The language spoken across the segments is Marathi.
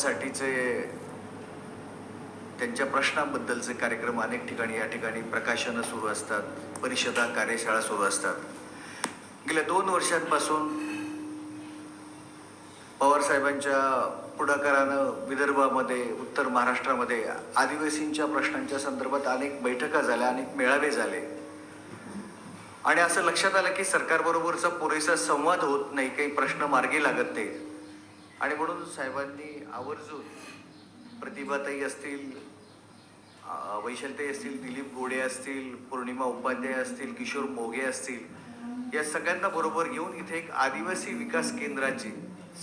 साहेबांसाठीचे त्यांच्या प्रश्नांबद्दलचे कार्यक्रम अनेक ठिकाणी या ठिकाणी प्रकाशनं सुरू असतात. परिषदा कार्यशाळा सुरू असतात. गेल्या दोन वर्षांपासून पवारसाहेबांच्या पुढाकारानं विदर्भामध्ये उत्तर महाराष्ट्रामध्ये आदिवासींच्या प्रश्नांच्या संदर्भात अनेक बैठका झाल्या अनेक मेळावे झाले. आणि असं लक्षात आलं की सरकारबरोबरचा पुरेसा संवाद होत नाही काही प्रश्न मार्गी लागत नाही आणि म्हणून साहेबांनी आवर्जून प्रतिभाताई असतील वैशलताई असतील दिलीप गोडे असतील पौर्णिमा उपाध्याय असतील किशोर मोघे असतील या सगळ्यांना बरोबर घेऊन इथे एक आदिवासी विकास केंद्राची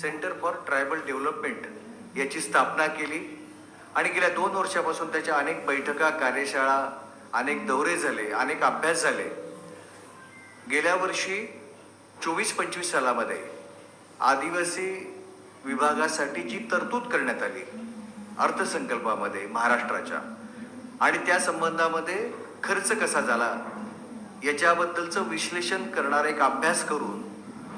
सेंटर फॉर ट्रायबल डेव्हलपमेंट याची स्थापना केली. आणि गेल्या दोन वर्षापासून त्याच्या अनेक बैठका कार्यशाळा अनेक दौरे झाले अनेक अभ्यास झाले. गेल्या वर्षी चोवीस पंचवीस सालामध्ये आदिवासी विभागासाठी जी तरतूद करण्यात आली अर्थसंकल्पामध्ये महाराष्ट्राच्या. आणि त्या संबंधामध्ये खर्च कसा झाला याच्याबद्दलचं विश्लेषण करणारा एक अभ्यास करून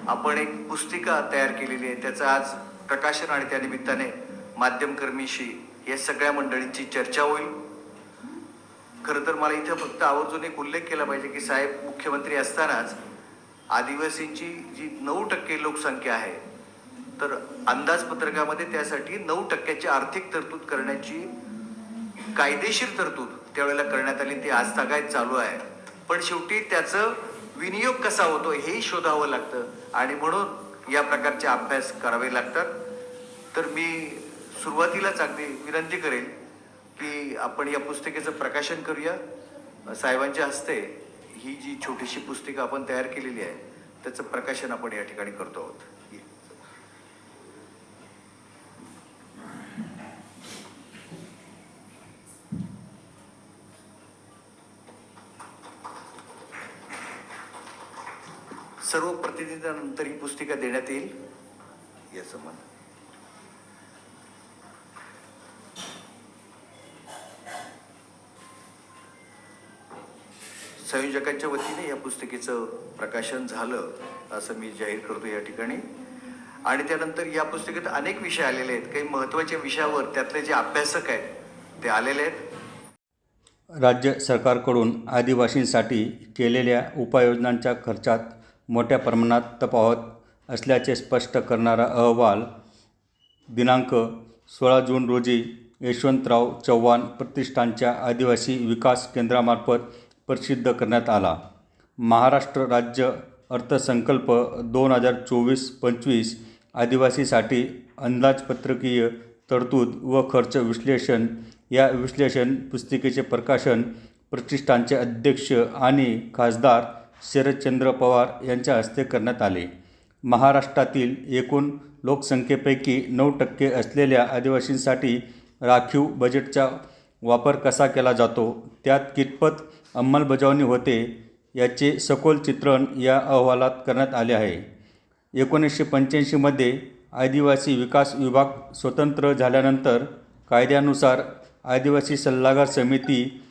आपण एक पुस्तिका तयार केलेली आहे. त्याचं आज प्रकाशन आणि त्या निमित्ताने माध्यमकर्मीशी या सगळ्या मंडळींची चर्चा होईल. खरं तर मला इथं फक्त आवर्जून एक उल्लेख केला पाहिजे की साहेब मुख्यमंत्री असतानाच आदिवासींची जी नऊ टक्के लोकसंख्या आहे तर अंदाजपत्रकामध्ये त्यासाठी नऊ टक्क्याची आर्थिक तरतूद करण्याची कायदेशीर तरतूद त्यावेळेला करण्यात आली. ती आज तागायत चालू आहे. पण शेवटी त्याचं विनियोग कसा होतो हेही शोधावं लागतं आणि म्हणून या प्रकारचे अभ्यास करावे लागतात. तर मी सुरुवातीलाच अगदी विनंती करेन की आपण या पुस्तिकेचं प्रकाशन करूया. साहेबांच्या हस्ते ही जी छोटीशी पुस्तिका आपण तयार केलेली आहे त्याचं प्रकाशन आपण या ठिकाणी करतो आहोत. प्रतिनिधींनंतर ही पुस्तिका देण्यात येईल? या संबंध संयोजकांच्या वतीने या पुस्तिकेचं प्रकाशन झालं असं मी जाहीर करतो या ठिकाणी. आणि त्यानंतर या पुस्तिकेत अनेक विषय आलेले आहेत. काही महत्त्वाच्या विषयावर त्यातले जे अभ्यासक आहेत ते आलेले आहेत. राज्य सरकारकडून आदिवासींसाठी केलेल्या उपाययोजनांच्या खर्चात मोठ्या प्रमाणात तपावत असल्याचे स्पष्ट करणारा अहवाल दिनांक सोळा जून रोजी यशवंतराव चव्हाण प्रतिष्ठानच्या आदिवासी विकास केंद्रामार्फत प्रसिद्ध करण्यात आला. महाराष्ट्र राज्य अर्थसंकल्प दोन हजार चोवीस पंचवीस आदिवासीसाठी अंदाजपत्रकीय तरतूद व खर्च विश्लेषण या विश्लेषण पुस्तिकेचे प्रकाशन प्रतिष्ठानचे अध्यक्ष आणि खासदार शरदचंद्र पवार यांच्या हस्ते करण्यात आले. महाराष्ट्रातील एकूण लोकसंख्येपैकी नऊ टक्के असलेल्या आदिवासींसाठी राखीव बजेटचा वापर कसा केला जातो? त्यात कितपत अंमलबजावणी होते? याचे सखोल चित्रण या अहवालात करण्यात आले आहे. एकोणीसशे पंच्याऐंशीमध्ये आदिवासी विकास विभाग स्वतंत्र झाल्यानंतर कायद्यानुसार आदिवासी सल्लागार समिती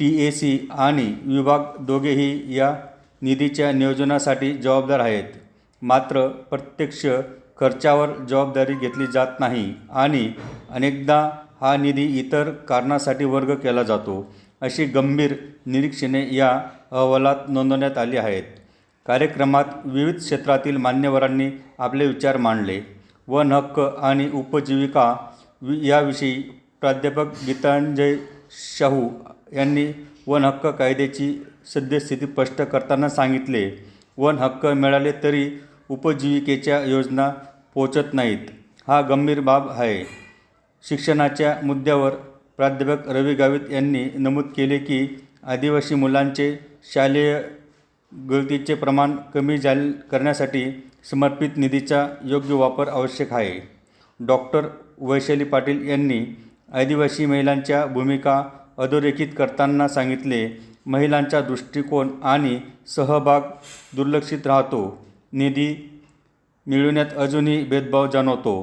टी ए सी आणि विभाग दोघेही या निधीच्या नियोजनासाठी जबाबदार आहेत. मात्र प्रत्यक्ष खर्चावर जबाबदारी घेतली जात नाही आणि अनेकदा हा निधी इतर कारणासाठी वर्ग केला जातो अशी गंभीर निरीक्षणे या अहवालात नोंदवण्यात आली आहेत. कार्यक्रमात विविध क्षेत्रातील मान्यवरांनी आपले विचार मांडले. वन हक्क आणि उपजीविका वि याविषयी प्राध्यापक गीतांजय शाहू यांनी वन हक्क कायद्याची सद्यस्थिती स्पष्ट करताना सांगितले. वन हक्क मिळाले तरी उपजीविकेच्या योजना पोचत नाहीत. हा गंभीर बाब आहे. शिक्षणाच्या मुद्द्यावर प्राध्यापक रवी गावित यांनी नमूद केले की आदिवासी मुलांचे शालेय गळतीचे प्रमाण कमी झाल करण्यासाठी समर्पित निधीचा योग्य वापर आवश्यक आहे. डॉक्टर वैशाली पाटील यांनी आदिवासी महिलांच्या भूमिका अधोरेखित करताना सांगितले महिलांचा दृष्टिकोन आणि सहभाग दुर्लक्षित राहतो. निधी मिळवण्यात अजूनही भेदभाव जाणवतो.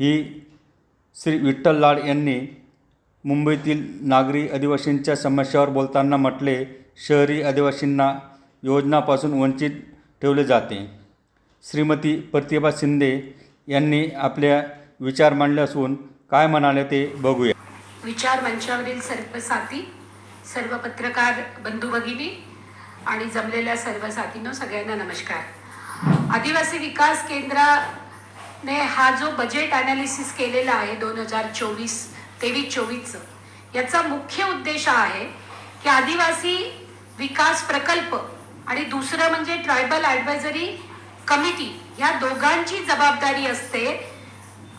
ही श्री विठ्ठल लाड यांनी मुंबईतील नागरी आदिवासींच्या समस्यावर बोलताना म्हटले शहरी आदिवासींना योजनापासून वंचित ठेवले जाते. श्रीमती प्रतिभा शिंदे यांनी आपल्या विचार मांडले असून काय म्हणाले ते बघूया. विचार मंचावरील सर्व साथी सर्व पत्रकार बंधू भगिनी आणि जमलेल्या सर्व साथींनो सगळ्यांना नमस्कार. आदिवासी विकास केंद्राने हा जो बजेट अनालिसिस केलेला आहे दोन हजार चोवीस तेवीस चोवीसचं याचा मुख्य उद्देश आहे की आदिवासी विकास प्रकल्प आणि दुसरं म्हणजे ट्रायबल ॲडवायझरी कमिटी या दोघांची जबाबदारी असते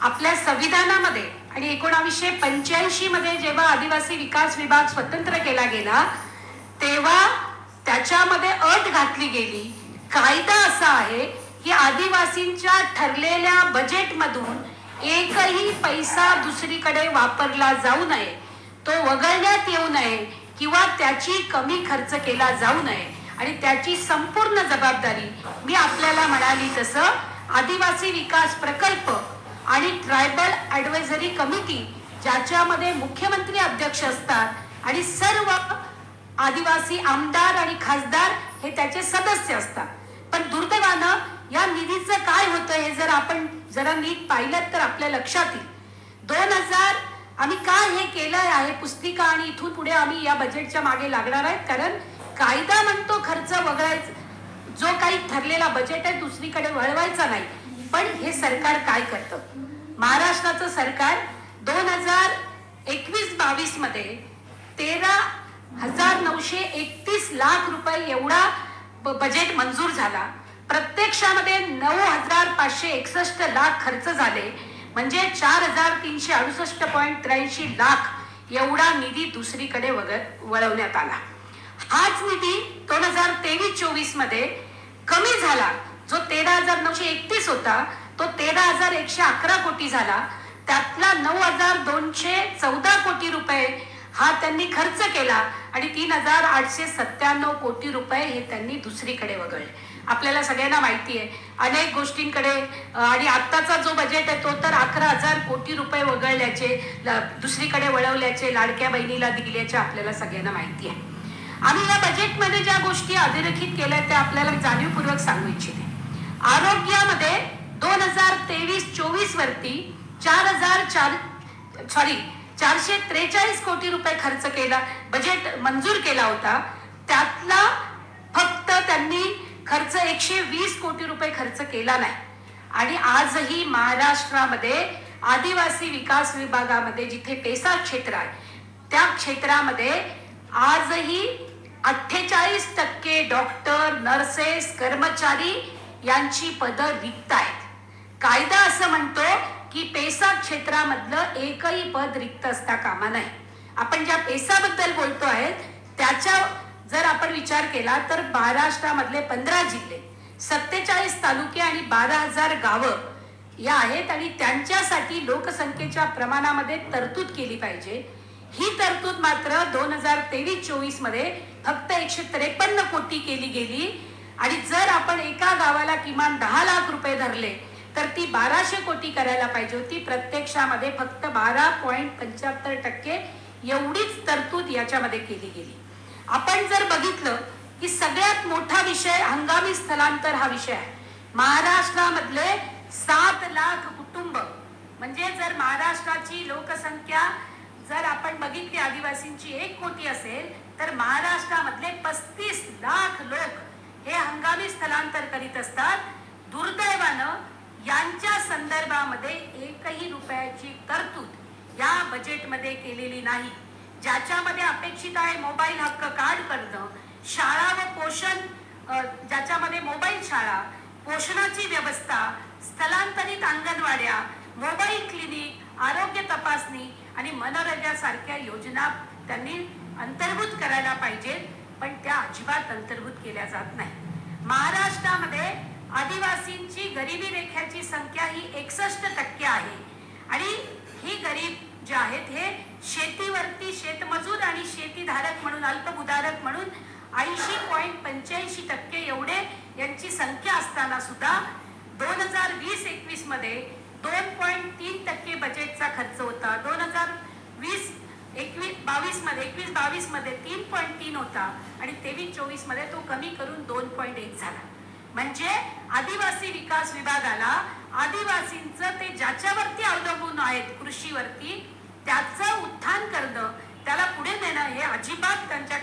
आपल्या संविधानामध्ये. आणि एकोणावीसशे पंच्याऐंशी मध्ये जेव्हा आदिवासी विकास विभाग स्वतंत्र केला गेला तेव्हा त्याच्यामध्ये अट घातली गेली. कायदा असा आहे की आदिवासींच्या ठरलेल्या बजेटमधून एकही पैसा दुसरीकडे वापरला जाऊ नये. तो वगळण्यात येऊ नये किंवा त्याची कमी खर्च केला जाऊ नये. आणि त्याची संपूर्ण जबाबदारी मी आपल्याला म्हणाली तसं आदिवासी विकास प्रकल्प आणि ट्रायबल ॲडवायझरी कमिटी ज्याच्यामध्ये मुख्यमंत्री अध्यक्ष असतात आणि सर्व आदिवासी आमदार आणि खासदार हे त्याचे सदस्य असतात. पण दुर्दैवानं या निधीचं काय होतं हे जर आपण जरा नीट पाहिलं तर आपल्या लक्षात येईल दोन हजार आम्ही काय हे केलं आहे पुस्तिका आणि इथून पुढे आम्ही या बजेटच्या मागे लागणार आहेत कारण कायदा म्हणतो खर्च वगळायचा जो काही ठरलेला बजेट आहे दुसरीकडे वळवायचा नाही. पण हे सरकार काय करतं? महाराष्ट्राचं सरकार दोन हजार एकवीस बावीसमध्ये तेरा हजार नऊशे एकतीस लाख रुपये एवढा ब- बजेट मंजूर झाला. प्रत्यक्षामध्ये नऊ हजार पाचशे एकसष्ट लाख खर्च झाले. म्हणजे चार हजार तीनशे अडुसष्ट पॉईंट त्र्याऐंशी लाख एवढा निधी दुसरीकडे वग वळवण्यात आला. हाच निधी दोन हजार तेवीस चोवीसमध्ये कमी झाला. जो तेरा हजार नऊशे एकतीस होता तो तेरा हजार एकशे अकरा कोटी झाला. त्यातला नऊ हजार दोनशे चौदा कोटी रुपये हा त्यांनी खर्च केला आणि तीन हजार आठशे सत्त्याण्णव कोटी रुपये हे त्यांनी दुसरीकडे वगळले. आपल्याला सगळ्यांना माहिती आहे. अनेक गोष्टींकडे आणि आत्ताचा जो बजेट आहे तो तर अकरा हजार कोटी रुपये वगळल्याचे दुसरीकडे वळवल्याचे लाडक्या बहिणीला दिल्याचे आपल्याला सगळ्यांना माहिती आहे. आम्ही या बजेटमध्ये ज्या गोष्टी अधोरेखित केल्या त्या आपल्याला जाणीवपूर्वक सांगू इच्छिते. आरोग्यामध्ये दोन हजार तेवीस चोवीस वरती चार हजार चार सॉरी चारशे त्रेचाळीस कोटी रुपये खर्च केला बजेट मंजूर केला होता. त्यातला फक्त त्यांनी खर्च एकशे वीस कोटी रुपये खर्च केला नाही. आणि आजही महाराष्ट्रामध्ये आदिवासी विकास विभागामध्ये जिथे पेसा क्षेत्र आहे त्या क्षेत्रामध्ये आजही अठ्ठेचाळीस टक्के डॉक्टर नर्सेस कर्मचारी यांची पदं रिक्त आहेत. कायदा असं म्हणतो की पेसा क्षेत्रामधलं एकही पद रिक्त असता कामा नये. आपण ज्या पेसाबद्दल बोलतो आहे त्याच्या जर आपण विचार केला तर महाराष्ट्रामधले पंधरा जिल्हे सत्तेचाळीस तालुके आणि बारा हजार गावं या आहेत आणि त्यांच्यासाठी लोकसंख्येच्या प्रमाणामध्ये तरतूद केली पाहिजे. ही तरतूद मात्र दोन हजार तेवीस चोवीसमध्ये फक्त एकशे त्रेपन्न कोटी केली गेली. आणि जर आपण एका गावाला किमान दहा लाख रुपये धरले तर ती बाराशे कोटी करायला पाहिजे होती. प्रत्यक्षामध्ये फक्त बारा पॉईंट पंच्याहत्तर टक्के एवढीच तरतूद याच्यामध्ये केली गेली. आपण जर बघितलं की सगळ्यात मोठा विषय हंगामी स्थलांतर हा विषय आहे. महाराष्ट्रामधले सात लाख कुटुंब म्हणजे जर महाराष्ट्राची लोकसंख्या जर आपण बघितली आदिवासींची एक कोटी असेल तर महाराष्ट्रामधले पस्तीस लाख लोक हे हंगामी स्थलांतर करीत असतात. दुर्दैवानं यांच्या संदर्भामध्ये एकही रुपयाची तरतूद या बजेटमध्ये केलेली नाही. ज्याच्यामध्ये अपेक्षित आहे मोबाईल हक्क कार्ड करणं शाळा व पोषण ज्याच्यामध्ये मोबाईल शाळा पोषणाची व्यवस्था स्थलांतरित अंगणवाड्या मोबाईल क्लिनिक आरोग्य तपासणी आणि मनोरंजनासारख्या योजना त्यांनी अंतर्भूत करायला पाहिजेत. पण त्या अजिबात अंतर्भूत केल्या जात नाही महाराष्ट्रामध्ये आदिवासींची गरिबी रेख्याची संख्या ही एकसष्ट टक्के आहे. आणि ही गरीब जे आहेत हे शेतीवरती शेतमजूर आणि शेतीधारक म्हणून अल्पभूधारक म्हणून ऐंशी पॉईंट पंच्याऐंशी टक्के एवढे यांची संख्या असताना सुद्धा दोन हजार वीस एकवीसमध्ये दोन पॉईंट तीन टक्के बजेटचा खर्च होता. दोन हजार वीस एकवीस बावीसमध्ये एकवीस बावीसमध्ये तीन पॉईंट तीन होता आणि तेवीस चोवीसमध्ये तो कमी करून दोन पॉईंट एक झाला. म्हणजे आदिवासी विकास विभागाला आदिवासींचं ते ज्याच्यावरती अवलंबून आहेत कृषीवरती त्याचं उत्थान करणं त्याला पुढे नेणं हे अजिबात त्यांच्या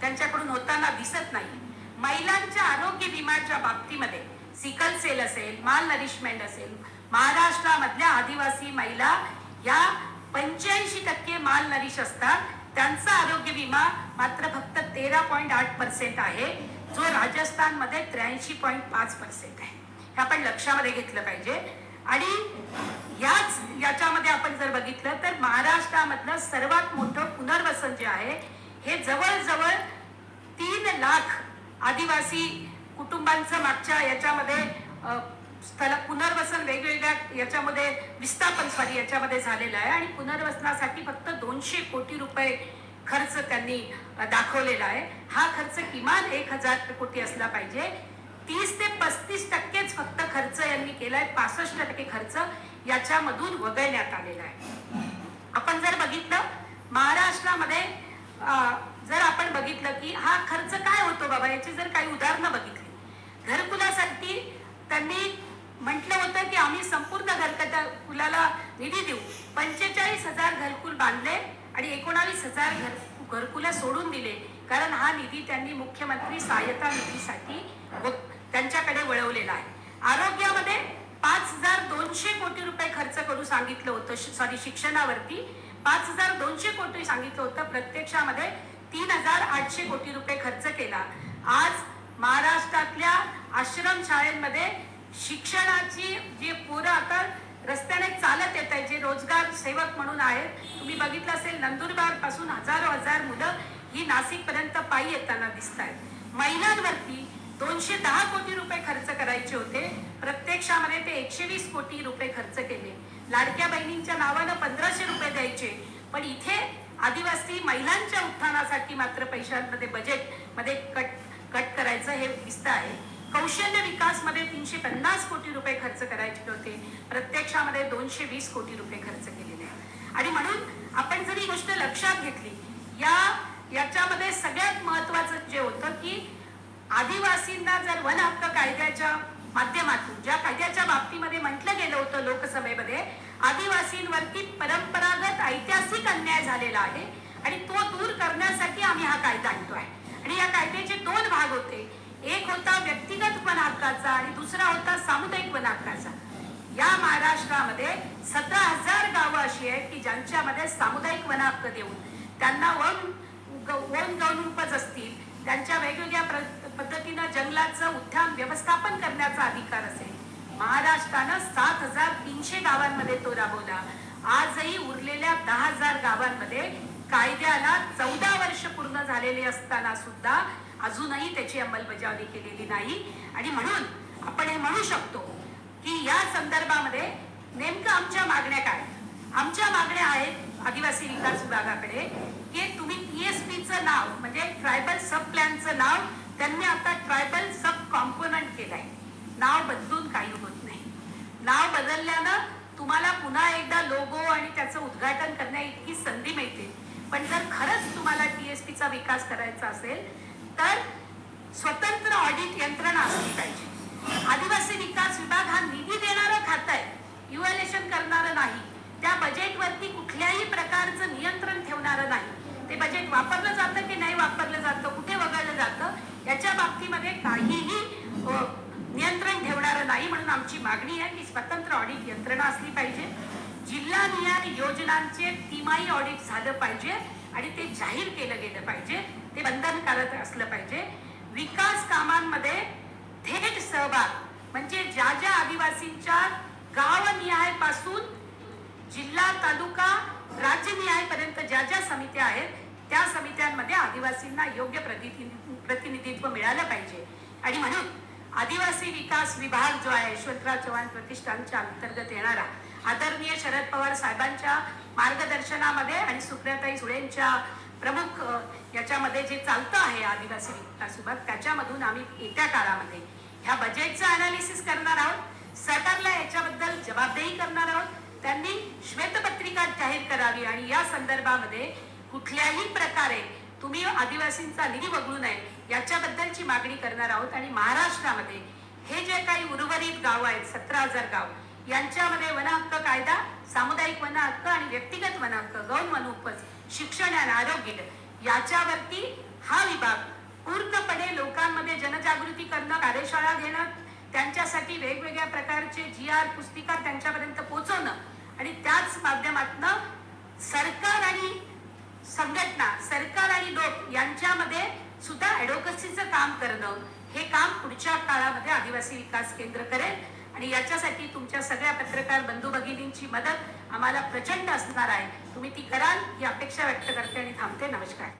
त्यांच्याकडून होताना दिसत नाही. महिलांच्या आरोग्य विम्याच्या बाबतीमध्ये सिकल सेल असेल माल नरिशमेंट असेल महाराष्ट्रामधल्या आदिवासी महिला या पंच्याऐंशी टक्के माल नरिश असतात. त्यांचा आरोग्य विमा मात्र फक्त तेरा पॉईंट आठ पर्सेंट आहे. जो राजस्थानमध्ये त्र्याऐंशी पॉईंट पाच पर्सेंट आहे. हे आपण लक्षामध्ये घेतलं पाहिजे. आणि याच याच्यामध्ये आपण जर बघितलं तर महाराष्ट्रामधलं सर्वात मोठं पुनर्वसन जे आहे हे जवळजवळ तीन लाख आदिवासी कुटुंबांचं मागच्या याच्यामध्ये स्थल पुनर्वसन वेगवेगळ्या याच्यामध्ये विस्थापन सॉरी याच्यामध्ये झालेलं आहे. आणि पुनर्वसनासाठी फक्त दोनशे कोटी रुपये खर्च त्यांनी दाखवलेला आहे. हा खर्च किमान एक हजार कोटी असला पाहिजे. तीस ते पस्तीस टक्केच फक्त खर्च यांनी केलाय. पासष्ट टक्के खर्च याच्यामधून वगळण्यात आलेला आहे. आपण जर बघितलं महाराष्ट्रामध्ये जर आपण बघितलं की हा खर्च काय होतो बाबा? याची जर काही उदाहरणं बघितली. घरकुलासाठी त्यांनी म्हटलं होतं की आम्ही संपूर्ण घरकुलाला निधी देऊ. पंचेचाळीस हजार घरकुल बांधले आणि एकोणावीस हजार घर घरकुलं सोडून दिले. कारण हा निधी त्यांनी मुख्यमंत्री सहाय्यता निधीसाठी त्यांच्याकडे वळवलेला आहे. आरोग्यामध्ये पाच हजार दोनशे कोटी रुपये खर्च करू सांगितलं होतं सॉरी शिक्षणावरती पाच हजार दोनशे कोटी सांगितलं होतं. प्रत्यक्षामध्ये तीन हजार आठशे कोटी रुपये खर्च केला. आज महाराष्ट्रातल्या आश्रम शाळेमध्ये शिक्षणाची जी पोरं आता रस्त्याने चालत येत आहेत जे रोजगार सेवक म्हणून आहेत तुम्ही बघितलं असेल नंदुरबारपासून हजारो हजार मुलं ही नाशिक पर्यंत पायी येताना दिसत आहेत महिलांवरती दोनशे दहा कोटी रुपये खर्च करायचे होते. प्रत्यक्षामध्ये ते एकशे वीस कोटी रुपये खर्च केले. लाडक्या बहिणींच्या नावानं पंधराशे रुपये द्यायचे. पण इथे आदिवासी महिलांच्या उत्थानासाठी मात्र पैशांमध्ये बजेटमध्ये कट कट करायचं हे दिसत आहे. कौशल्य विकासमध्ये तीनशे पन्नास कोटी रुपये खर्च करायचे होते. प्रत्यक्षामध्ये दोनशे वीस कोटी रुपये खर्च केलेले आहे आणि म्हणून आपण जर ही गोष्ट लक्षात घेतली या याच्यामध्ये सगळ्यात महत्वाचं जे होतं की आदिवासींना जर वन हक्क कायद्याच्या माध्यमातून ज्या कायद्याच्या बाबतीमध्ये म्हटलं गेलं होतं लोकसभेमध्ये आदिवासींवरती परंपरागत ऐतिहासिक अन्याय झालेला आहे आणि तो दूर करण्यासाठी आम्ही हा कायदा आणतो आहे आणि या कायद्याचे दोन भाग होते. एक होता व्यक्ती हक्काचा आणि दुसरा होता सामुदायिक वन हक्काचा या महाराष्ट्रामध्ये सतरा हजार गावं अशी आहेत की ज्यांच्यामध्ये सामुदायिक वन हक्क देऊन त्यांना वन वन गौनुपज असतील त्यांच्या वेगवेगळ्या पद्धतीनं जंगलाचं उद्यान व्यवस्थापन करण्याचा अधिकार असेल. महाराष्ट्रानं सात हजार तीनशे गावांमध्ये तो राबवला. आजही उरलेल्या दहा हजार गावांमध्ये कायद्याला चौदा वर्ष पूर्ण झालेले असताना सुद्धा अजूनही त्याची अंमलबजावणी केलेली नाही. आणि म्हणून आपण हे म्हणू शकतो की या संदर्भामध्ये नेमकं आमच्या मागण्या काय? आमच्या मागण्या आहेत आदिवासी विकास विभागाकडे की तुम्ही टीएसपीचं नाव म्हणजे ट्रायबल सब प्लॅनचं नाव त्यांनी आता ट्रायबल सब कॉम्पोनंट केलंय. नाव बदलून काही होत नाही. नाव बदलल्यानं तुम्हाला पुन्हा एकदा लोगो आणि त्याचं उद्घाटन करण्या इतकी संधी मिळते. पण जर खरंच तुम्हाला टीएसपीचा विकास करायचा असेल तर स्वतंत्र ऑडिट यंत्रणा असली पाहिजे. आदिवासी विकास विभाग हा निधी देणारं खातं आहे युएलेशन करणारं नाही. त्या बजेटवरती कुठल्याही प्रकारचं नियंत्रण ठेवणारं नाही. ते बजेट वापरलं जातं की नाही वापरलं जातं कुठे वगळलं जातं याच्या बाबतीमध्ये काहीही नियंत्रण ठेवणारं नाही म्हणून आमची मागणी आहे की स्वतंत्र ऑडिट यंत्रणा असली पाहिजे. जिल्हानिहाय योजनांचे तिमाही ऑडिट झालं पाहिजे. आणि ते जाहीर केलं गेलं पाहिजे. ते बंधनकारक असलं पाहिजे. विकास कामांमध्ये थेट सहभाग म्हणजे ज्या ज्या आदिवासींच्या गावनिहायपासून जिल्हा तालुका राज्यनिहाय पर्यंत ज्या ज्या समित्या आहेत त्या समित्यांमध्ये आदिवासींना योग्य प्रतिनिधित्व मिळालं पाहिजे. आणि म्हणून आदिवासी विकास विभाग जो आहे यशवंतराव चव्हाण प्रतिष्ठानच्या अंतर्गत येणारा आदरणीय शरद पवार साहेबांच्या मार्गदर्शनामध्ये आणि सुप्रियाताई सुळेंच्या प्रमुख याच्यामध्ये जे चालतं आहे आदिवासी विकासोबत त्याच्यामधून आम्ही येत्या काळामध्ये ह्या बजेटचं अनालिसिस करणार आहोत. सरकारला याच्याबद्दल जबाबदारी करणार आहोत. त्यांनी श्वेतपत्रिका जाहीर करावी आणि या संदर्भामध्ये कुठल्याही प्रकारे तुम्ही आदिवासींचा निधी वगळू नये याच्याबद्दलची मागणी करणार आहोत. आणि महाराष्ट्रामध्ये हे जे काही उर्वरित गाव आहेत सतरा हजार गाव यांच्यामध्ये वन हक्क कायदा सामुदायिक वन हक्क आणि व्यक्तिगत वन हक्क गौण वनोपज शिक्षण आणि आरोग्य याच्यावरती हा विभाग पूर्णपणे लोकांमध्ये जनजागृती करणं कार्यशाळा घेणं त्यांच्यासाठी वेगवेगळ्या प्रकारचे जी आर पुस्तिका त्यांच्यापर्यंत पोहोचवणं आणि त्याच माध्यमातनं सरकार आणि संघटना सरकार आणि लोक यांच्यामध्ये सुद्धा ॲडव्होकसीचं काम करणं हे काम पुढच्या काळामध्ये आदिवासी विकास केंद्र करेल. आणि याच्यासाठी तुमच्या सगळ्या पत्रकार बंधू भगिनींची मदत आम्हाला प्रचंड असणार आहे. तुम्ही ती कराल ही अपेक्षा व्यक्त करते आणि थांबते. नमस्कार.